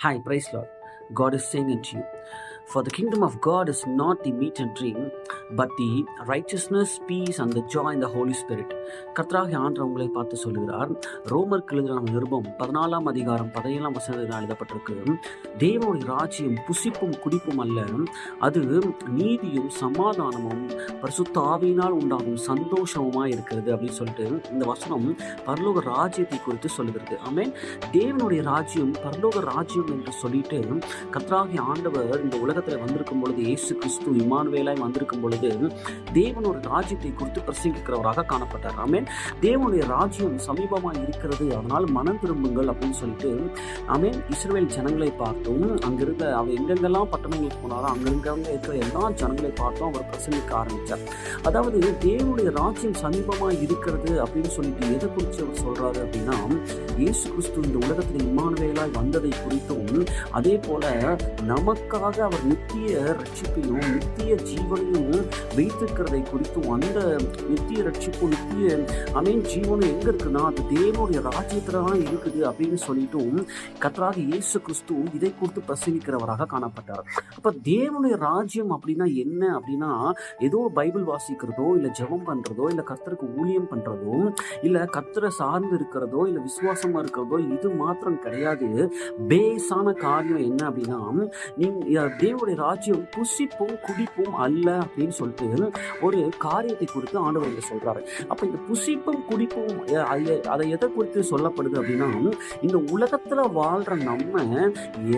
Hi, praise Lord. God is saying unto you, For the kingdom of God is not the meat and drink, but the righteousness, peace, and the joy in the Holy Spirit. கர்த்தராகிய ஆண்டவர் உங்களை பார்த்து சொல்லுகிறார். ரோமர் எழுதின நிருபம் பதினாலாம் அதிகாரம் பதினேழாம் வசனத்தில் எழுதப்பட்டிருக்கு. தேவனுடைய ராஜ்யம் புசிப்பும் குடிப்பும் அல்ல. அது நீதியும் சமாதானமும் பரிசுத்த ஆவியினால் உண்டாகும் சந்தோஷமுமா இருக்கிறது அப்படின்னு சொல்லிட்டு இந்த வசனம் பரலோக ராஜ்யத்தை குறித்து சொல்லுகிறது. ஆமேன். தேவனுடைய ராஜ்யம் பரலோக ராஜ்யம் என்று சொல்லிட்டு கர்த்தராகிய ஆண்டவர் இந்த உலகத்தில் வந்திருக்கும் பொழுது இயேசு கிறிஸ்து இமானுவேலாய் வந்திருக்கும் பொழுது தேவனோட ராஜ்யத்தை குறித்து பிரசங்கிக்கிறவராக காணப்பட்டார். ஆமேன். தேவனுடைய ராஜ்யம் சமீபமாக இருக்கிறது. அதனால் மனம் திரும்புங்கள் அப்படின்னு சொல்லிட்டு ஆமேன். இஸ்ரேல் ஜனங்களை பார்த்தும் அங்கிருந்த அவர் எங்கெங்கெல்லாம் பட்டணங்களுக்கு போனாரோ அங்கங்க இருக்கிற எல்லா ஜனங்களை பார்த்தும் அவர் பிரசங்கிக்க ஆரம்பித்தார் அதாவது தேவனுடைய ராஜ்யம் சமீபமாக இருக்கிறது அப்படின்னு சொல்லிட்டு எதை குறித்து அவர் சொல்றாரு அப்படின்னா இயேசு கிறிஸ்து இந்த உலகத்தில் இம்மானுவேலாய் வந்ததை குறித்தும் அதே போல நமக்காக அவர் நித்திய ரட்சிப்பையும் நித்திய ஜீவனையும் வைத்திருக்கிறதை குறித்தும் அந்த நித்திய ரட்சிப்பும் நித்திய அமீன் ஜீவனும் எங்க இருக்குன்னா அது தேவனுடைய ராஜ்யத்துல தான் இருக்குது அப்படின்னு சொல்லிட்டும் கத்தராக இயேசு கிறிஸ்துவும் இதை குறித்து பிரசங்கிக்கிறவராக காணப்பட்டார். அப்ப தேவனுடைய ராஜ்யம் அப்படின்னா என்ன அப்படின்னா ஏதோ பைபிள் வாசிக்கிறதோ இல்லை ஜெபம் பண்றதோ இல்லை கர்த்தருக்கு ஊழியம் பண்றதோ இல்லை கர்த்தரை சார்ந்து இருக்கிறதோ இல்லை விசுவாசமா இருக்கிறதோ இது மாத்திரம் கிடையாது. பேஸான காரியம் என்ன அப்படின்னா நீங்க தேவனுடைய ராஜ்யம் புசிப்பும் குடிப்பும் அல்ல அப்படின்னு சொல்லிட்டு ஒரு காரியத்தை குறித்து ஆண்டவர் இங்கே சொல்கிறாரு அப்போ இந்த புசிப்பும் குடிப்பும் அதை- எதை குறித்து சொல்லப்படுது அப்படின்னா இந்த உலகத்தில் வாழ்கிற நம்ம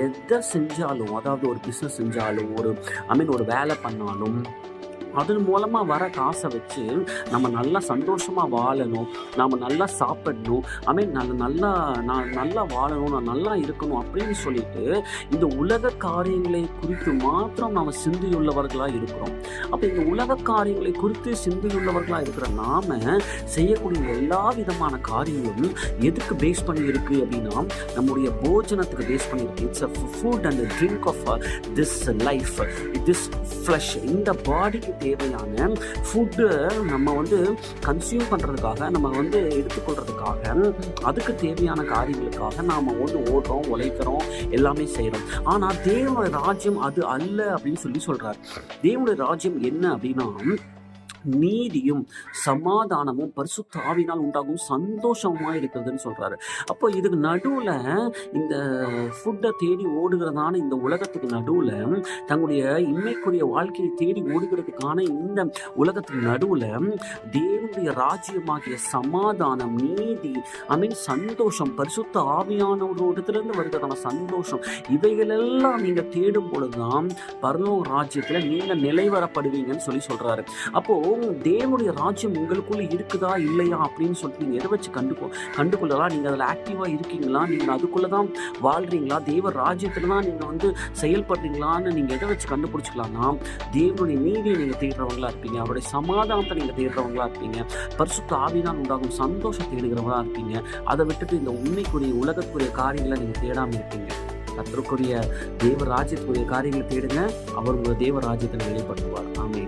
எதை செஞ்சாலும் அதாவது ஒரு பிஸ்னஸ் செஞ்சாலும் ஒரு ஐ மீன் ஒரு வேலை பண்ணாலும் அதன் மூலமாக வர காசை வச்சு நம்ம நல்லா சந்தோஷமாக வாழணும். நாம் நல்லா சாப்பிடணும். ஐ மீன் நல்ல நல்லா நான் நல்லா வாழணும் நான் நல்லா இருக்கணும் அப்படின்னு சொல்லிட்டு இந்த உலக காரியங்களை குறித்து மாத்திரம் நாம் சிந்தியுள்ளவர்களாக இருக்கிறோம். அப்போ இந்த உலக காரியங்களை குறித்து சிந்தியுள்ளவர்களாக இருக்கிற நாம செய்யக்கூடிய எல்லா விதமான காரியங்களும் எதுக்கு பேஸ் பண்ணி இருக்குது அப்படின்னா நம்முடைய போஜனத்துக்கு பேஸ் பண்ணியிருக்கு. It's a food and drink of this life this flesh இந்த பாடிக்கு தேவையான ஃபுட்டு நம்ம வந்து கன்சியூம் பண்ணுறதுக்காக நம்ம வந்து எடுத்துக்கொள்றதுக்காக அதுக்கு தேவையான காரியங்களுக்காக நாம் வந்து ஓடுறோம் உழைக்கிறோம் எல்லாமே செய்கிறோம் ஆனால் தேவனுடைய ராஜ்யம் அது அல்ல அப்படின்னு சொல்லி சொல்கிறார் தேவனுடைய ராஜ்யம் என்ன அப்படின்னா நீதியும் சமாதானமும் பரிசுத்த ஆவினால் உண்டாகும் சந்தோஷமாக இருக்கிறதுன்னு சொல்கிறாரு அப்போ இதுக்கு நடுவில் இந்த ஃபுட்டை தேடி ஓடுகிறதான இந்த உலகத்துக்கு நடுவில் தங்களுடைய இன்மைக்குரிய வாழ்க்கையை தேடி ஓடுகிறதுக்கான இந்த உலகத்துக்கு நடுவில் தேவனுடைய ராஜ்யமாகிய சமாதானம் நீதி ஐ மீன் சந்தோஷம் பரிசுத்த ஆவியானவரோடத்திலிருந்து வருகிறதான சந்தோஷம் இவைகளெல்லாம் நீங்கள் தேடும் பொழுதுதான் பரலோக நீங்கள் நிலை நிலைவரப்படுவீங்கன்னு சொல்லி சொல்கிறாரு அப்போது அப்போ தேவனுடைய ராஜ்யம் உங்களுக்குள்ள இருக்குதா இல்லையா அப்படின்னு சொல்லிட்டு நீங்க எதை வச்சு கண்டு கண்டுகொள்ளலாம்? நீங்க அதுல ஆக்டிவா இருக்கீங்களா? நீங்க அதுக்குள்ளதான் வாழ்றீங்களா? தேவ ராஜ்யத்துல தான் நீங்க வந்து செயல்படுறீங்களான்னு நீங்க எதை வச்சு கண்டுபிடிச்சிக்கலாம்னா தேவனுடைய நீதியை நீங்க தேடுறவங்களா இருப்பீங்க. அவருடைய சமாதானத்தை நீங்க தேடுறவங்களா இருப்பீங்க. பரிசுத்த ஆவிதான் உண்டாகும் சந்தோஷம் தேடுகிறவங்களா இருப்பீங்க. அதை விட்டுட்டு இந்த உண்மைக்குரிய உலகத்துக்குரிய காரியங்களை நீங்க தேடாம இருப்பீங்க. கத்தருக்குரிய தேவ ராஜ்யத்துக்குரிய காரியங்களை தேடுங்க. அவர் உங்க தேவ ராஜ்யத்தை வெளிப்படுத்துவார் ஆமே